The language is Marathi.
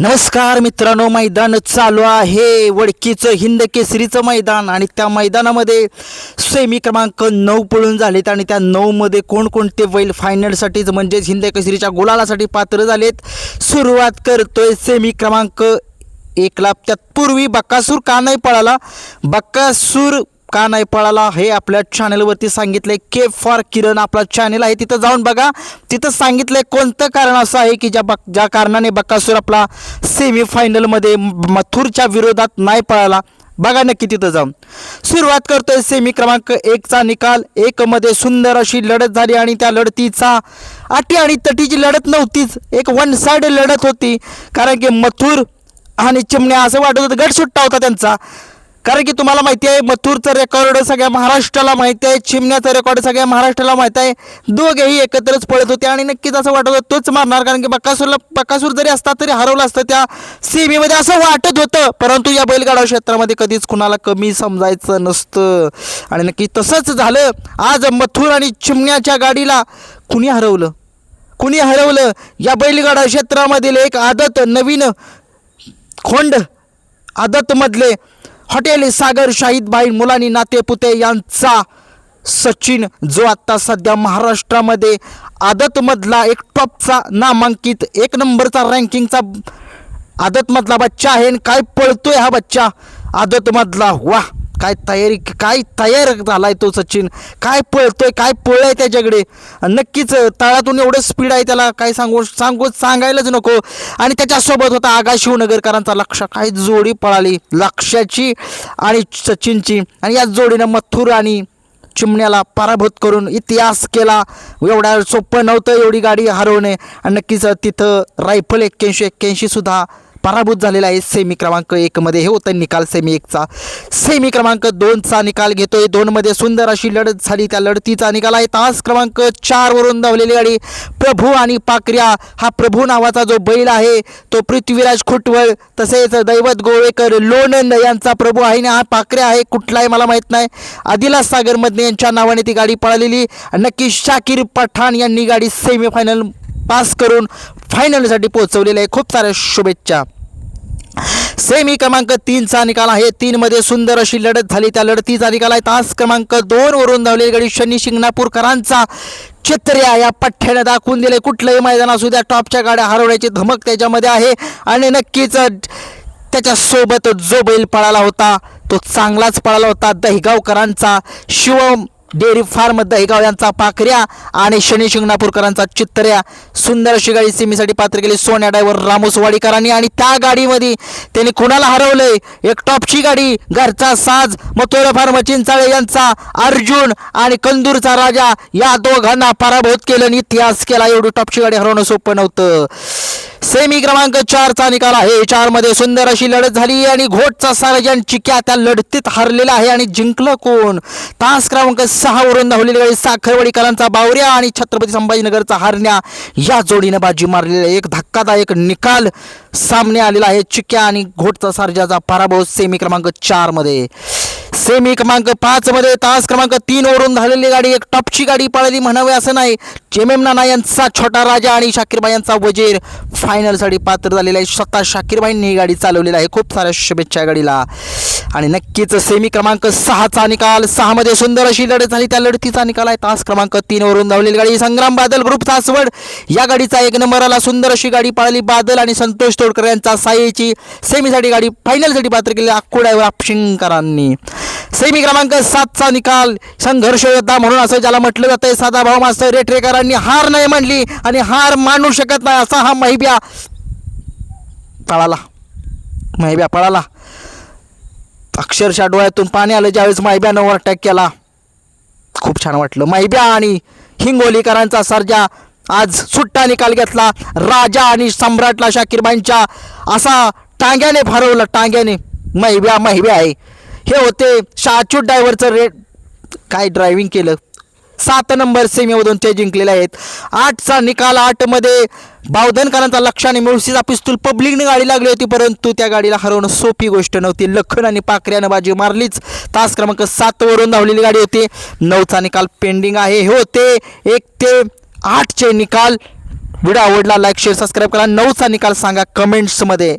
नमस्कार मित्रांनो मैदान चालू आहे. वडकीचं हिंद केसरीचं मैदान आणि त्या मैदानामध्ये सेमी क्रमांक नऊ पळून झालेत आणि त्या नऊमध्ये कोणकोणते बैल फायनलसाठीच म्हणजेच हिंद केसरीच्या गुलालासाठी पात्र झालेत. सुरुवात करतोय सेमी क्रमांक एकला त्यात पूर्वी बक्कासूर का नाही पळाला? बक्कासूर का नाही पळाला हे आपल्या चॅनलवरती सांगितलंय के फॉर किरण आपला चॅनल आहे. तिथं जाऊन बघा. तिथं सांगितलंय कोणतं कारण असं आहे की ज्या बक ज्या कारणाने बक्कासूर आपला सेमीफायनलमध्ये मथुरच्या विरोधात नाही पळाला. बघा नक्की तिथं जाऊन. सुरुवात करतोय सेमी क्रमांक एकचा निकाल. एकमध्ये सुंदर अशी लढत झाली आणि त्या लढतीचा अटी आणि तटीची लढत नव्हतीच. एक वन साईड लढत होती. कारण की मथुर आणि चिमण्या असं वाटत होतं गट सुट्टा होता त्यांचा. कारण की तुम्हाला माहिती आहे मथुरचं रेकॉर्ड सगळ्या महाराष्ट्राला माहिती आहे चिमण्याचं रेकॉर्ड सगळ्या महाराष्ट्राला माहिती आहे. दोघेही एकत्रच पळत होते आणि नक्कीच असं वाटत होतं तोच मारणार. कारण की बक्कासूरला बकासूर जरी असता तरी हरवलं असतं त्या सीमेमध्ये असं वाटत होतं. परंतु या बैलगाडा क्षेत्रामध्ये कधीच कुणाला कमी समजायचं नसतं. आणि नक्की तसंच झालं. आज मथुर आणि चिमण्याच्या गाडीला कुणी हरवलं? कुणी हरवलं? या बैलगाडा क्षेत्रामधील एक आदत नवीन खोंड आदतमधले हॉटेल सागर शाहीद भाई मुलानी नातेपुते यांचा सचिन जो आत्ता सध्या महाराष्ट्रामध्ये आदतमधला एक टॉपचा नामांकित एक नंबरचा रँकिंगचा आदतमधला बच्चा आहे. आणि काय पळतोय हा बच्चा? आदतमधला. वा काय तयारी काय तयार झालाय तो सचिन? काय पळतोय काय पळलाय त्याच्याकडे? नक्कीच तळातून एवढं स्पीड आहे त्याला काय सांगू सांगू सांगायलाच नको. आणि त्याच्यासोबत होता आगा शिवनगरकरांचा लक्ष. काय जोडी पळाली लक्षाची आणि सचिनची. आणि या जोडीनं मथुर आणि चिमण्याला पराभूत करून इतिहास केला. एवढ्या सोपं नव्हतं एवढी गाडी हरवणे. आणि नक्कीच तिथं रायफल एक्क्याऐंशी एक्क्याऐंशी सुद्धा पराभूत झालेला आहे. सेमी क्रमांक एकमध्ये हे होतं निकाल सेमी एकचा सेमी क्रमांक दोनचा निकाल घेतोय. दोनमध्ये सुंदर अशी लढत झाली. त्या लढतीचा निकाल आहे. तास क्रमांक चारवरून धावलेली गाडी प्रभू आणि पाकऱ्या हा प्रभू नावाचा जो बैल आहे तो पृथ्वीराज खुटवळ तसेच दैवत गोवेकर लोणंद यांचा प्रभू आहे ना हा पाकऱ्या आहे. कुठला आहे मला माहीत नाही. आदिलास सागरमधने यांच्या नावाने ती गाडी पळालेली. नक्की शाकीर पठाण यांनी गाडी सेमीफायनल पास करून फायनलसाठी पोहोचवलेली आहे खूप साऱ्या शुभेच्छा. सेमी क्रमांक तीनचा निकाल आहे. तीनमध्ये सुंदर अशी लढत झाली. त्या लढतीचा निकाल आहे. तास क्रमांक दोन वरून धावलेली गाडी शनी शिंगणापूरकरांचा चित्र्या या पठ्ठ्याने दाखवून दिले. कुठलंही मैदान असू द्या टॉपच्या गाड्या हरवण्याची धमक त्याच्यामध्ये आहे. आणि नक्कीच त्याच्यासोबत जो बैल पळाला होता तो चांगलाच पळाला होता. दहिगावकरांचा शिवम डेअरी फार्म दहिगाव यांचा पाखऱ्या आणि शनी शिंगणापूरकरांचा चित्तऱ्या. सुंदर अशी गाडी सेमीसाठी पात्र केली. सोन्या ड्रायव्हर रामोस वाडीकरांनी आणि त्या गाडीमध्ये त्यांनी कुणाला हरवलंय? एक टॉपची गाडी घरचा साज मथुरा फार्म चिंचाळे यांचा अर्जुन आणि कंदूरचा राजा. या दोघांना पराभूत केलं आणि इतिहास केला. एवढी टॉपची गाडी हरवणं सोपं नव्हतं. सेमी क्रमांक चारचा निकाल आहे. चारमध्ये सुंदर अशी लढत झाली आणि घोटचा सार्जन चिक्या त्या लढतीत हरलेला आहे आणि जिंकलं कोण? तास क्रमांक सहा वरून धावलेली गाडी साखरवडीकरांचा बावऱ्या आणि छत्रपती संभाजीनगरचा हरण्या. या जोडीनं बाजी मारलेली आहे एक धक्कादायक निकाल सामने आलेला आहे. चिक्या आणि घोटचा सार्जाचा पराभव सेमी क्रमांक चारमध्ये सेमी क्रमांक पाच मध्ये तास क्रमांक तीन वरून धावलेली गाडी एक टॉपची गाडी पळाली म्हणावे असं नाही. जेमेम नाना यांचा छोटा राजा आणि शाकीरबाई यांचा वजीर. फायनलसाठी पात्र झालेला आहे स्वतः शाकीरबाईंनी ही गाडी चालवलेली आहे. खूप साऱ्या शुभेच्छा गाडीला. आणि नक्कीच सेमी क्रमांक सहाचा निकाल सहामध्ये सुंदर अशी लढत झाली. त्या लढतीचा निकाल आहे. तास क्रमांक तीन वरून धावलेली गाडी संग्राम बादल ग्रुप सासवड. या गाडीचा एक नंबर आला सुंदर अशी गाडी पाळली. बादल आणि संतोष तोडकर यांचा साईची सेमीसाठी गाडी फायनलसाठी पात्र केली अकोड्यावर आपशिंकरांनी सेमी क्रमांक सातचा निकाल. संघर्ष योद्धा म्हणून असं ज्याला म्हटलं जातं साधा भाऊ मास्तर रेटरेकरांनी हार नाही म्हणली आणि हार मानू शकत नाही असा हा महिब्या. पळाला. महिब्या पळाला. अक्षरशः डोळ्यातून पाणी आलं ज्यावेळेस माहिब्यानं ओव्हरटॅक केला. खूप छान वाटलं. माहिब्या आणि हिंगोलीकरांचा सर्जा. आज सुट्टा निकाल घेतला. राजा आणि सम्राटला शाकिरबाईंच्या असा टांग्याने फरवलं टांग्याने महिब्या महिब्या आहे. हे होते शाचूट ड्रायव्हरचं रेट काय ड्रायव्हिंग केलं? सात नंबर सेमीमधून ते जिंकलेले आहेत. आठचा निकाल आठमध्ये. बावधनकरांचा लक्षाने मुळशीचा पिस्तूल पब्लिकने गाडी लागली होती परंतु त्या गाडीला हरवणं सोपी गोष्ट नव्हती. लखन आणि पाकऱ्यानं बाजी मारलीच. तास क्रमांक सातवरून धावलेली गाडी होती. नऊचा निकाल पेंडिंग आहे. हे होते एक ते आठचे निकाल. व्हिडिओ आवडला लाईक शेअर सबस्क्राईब करा. नऊचा निकाल सांगा कमेंट्समध्ये